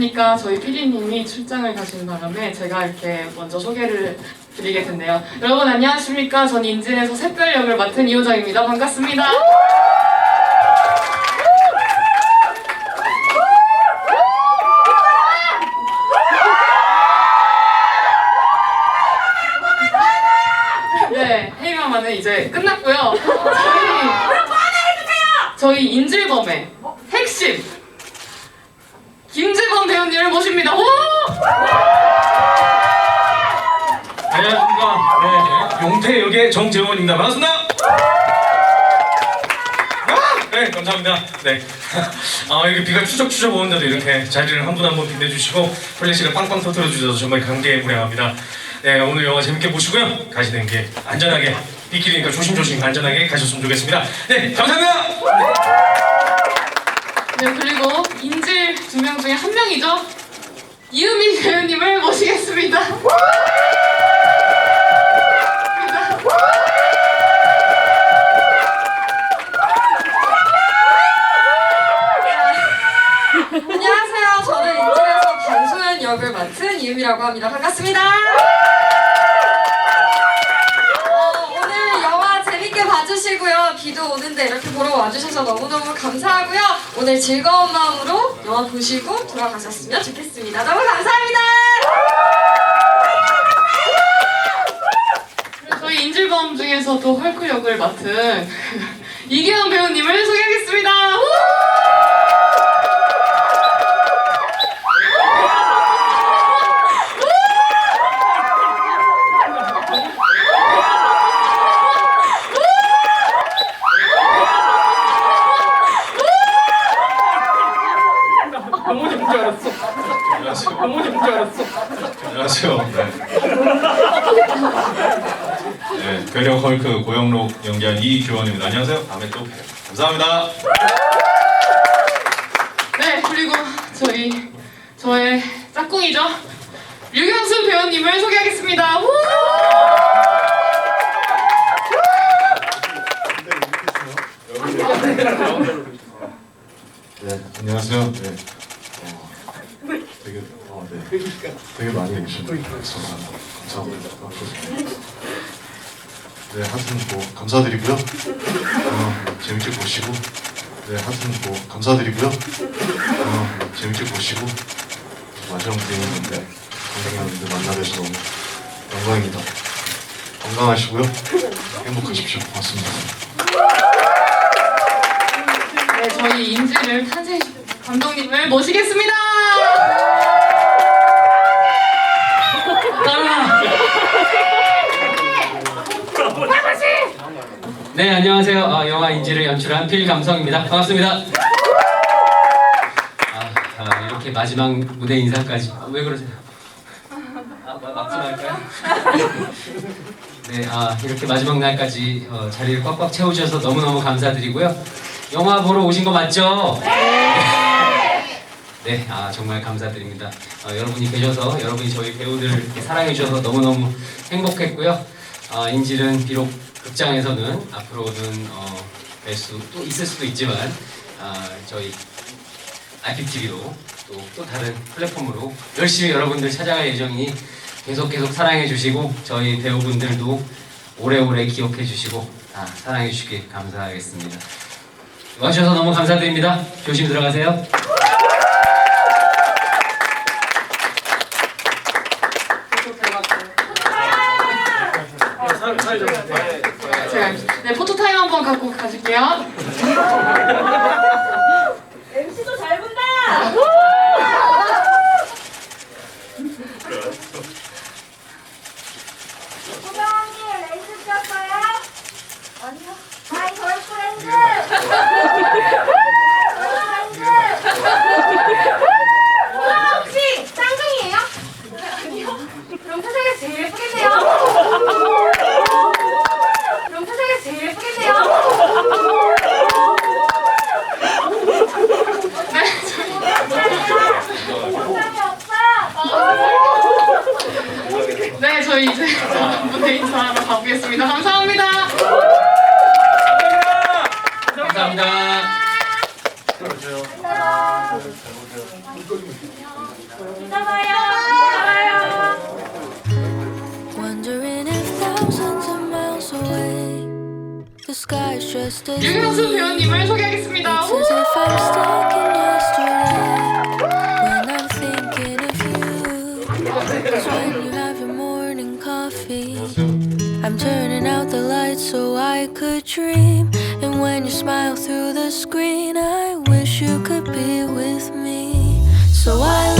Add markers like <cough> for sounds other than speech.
안녕하십니까. 저희 PD님이 출장을 가신 바람에 제가 이렇게 먼저 소개를 드리게 됐네요. 여러분 안녕하십니까. 전 인진에서 샛별 역을 맡은 이호정입니다. 반갑습니다. 네, 헤이마만은 이제 끝났고요. 저희 저희 인질범의 핵심 김재범 배우님을 모십니다. 오! 안녕하십니까. 네, 용태 역의 정재원입니다. 반갑습니다. 아, 네, 감사합니다. 네. <laughs> 아, 이렇게 비가 추적추적 오는데도 이렇게 자리를 한 분 한 분 빛내주시고 플래시를 빵빵 터뜨려 주셔서 정말 감개무량합니다. 네, 오늘 영화 재밌게 보시고요. 가시는 길 안전하게 빗길이니까 조심조심 안전하게 가셨으면 좋겠습니다. 네, 감사합니다. 네, 그리고 인질 두 명 중에 한 명이죠. 이은미 배우님을 모시겠습니다. 안녕하세요. 저는 인질에서 방소연 역을 맡은 이음이라고 합니다. 반갑습니다. 어, 오늘 영화 재밌게 봐주시고요. 비도 오는데 이렇게 보러 와주셔서 너무너무 감사하고요. 오늘 즐거운 마음으로 영화 보시고 돌아가셨으면 좋겠습니다. 너무 감사합니다. 저희 인질범 중에서도 헐크 역을 맡은 <laughs> 이기현 배우님을 소개하겠습니다. 우! 안녕하세요. 안녕하세요. 네. 네, 괴력 헐크 고영록 연기한 이규원입니다. 안녕하세요. 다음에 또 봬요. 감사합니다. 네, 그리고 저희 저의 짝꿍이죠. 류경수 배우님을 소개하겠습니다. 우! 네, 안녕하세요. 네. 어, 되게, 어, 네. 되게 많이 계셨네요. 감사합니다. 네, 하여튼 뭐, 감사드리고요. 어, 재밌게 보시고, 네, 하여튼 뭐, 감사드리고요. 어, 재밌게 보시고, 마지막 대회인데, 건강한데 만나뵈서 너무 영광입니다. 건강하시고요. 행복하십시오. 고맙습니다. 네, 저희 인지를 탄생시킨 감독님을 모시겠습니다. 따라. 네 안녕하세요. 어, 영화 인지를 연출한 필감성입니다. 반갑습니다. 아, 아, 이렇게 마지막 무대 인사까지 아, 왜 그러세요? 아, 마- 막지할까요 <laughs> 네, 아, 이렇게 마지막 날까지 어, 자리를 꽉꽉 채워주셔서 너무너무 감사드리고요. 영화 보러 오신 거 맞죠? 네, 아 정말 감사드립니다. 어, 여러분이 계셔서 여러분이 저희 배우들 이렇게 사랑해 주셔서 너무너무 행복했고요. 어, 인질은 비록 극장에서는 앞으로는 어, 뵐수또 있을 수도 있지만 아, 저희 IPTV로 또, 또 다른 플랫폼으로 열심히 여러분들 찾아갈 예정이니 계속 계속 사랑해 주시고 저희 배우분들도 오래오래 기억해 주시고 아, 사랑해 주시길 감사하겠습니다. 와주셔서 너무 감사드립니다. 조심히 들어가세요. 제가 네 포토 타임 한번 갖고 가실게요. MC도 잘 본다. <laughs> 소장님 레이스 쪘어요? 아니요. 마이 걸프렌드. 혹시 쌍둥이에요? 아니요. 그럼 세상에 제일 예쁘겠네요. 그럼 세상에 제일 예쁘겠네요. 세상에 없어. 네, 저희 이제 무대 인사하러 가보겠습니다. 감사합니다. 감사합니다. Wondering if thousands of miles away, the sky's just as 유경수 blue. 배우님을 소개하겠습니다. It's as if I'm stuck in yesterday I'm turning out the lights so I could dream. And when you smile through the screen, I wish you could be with me. So I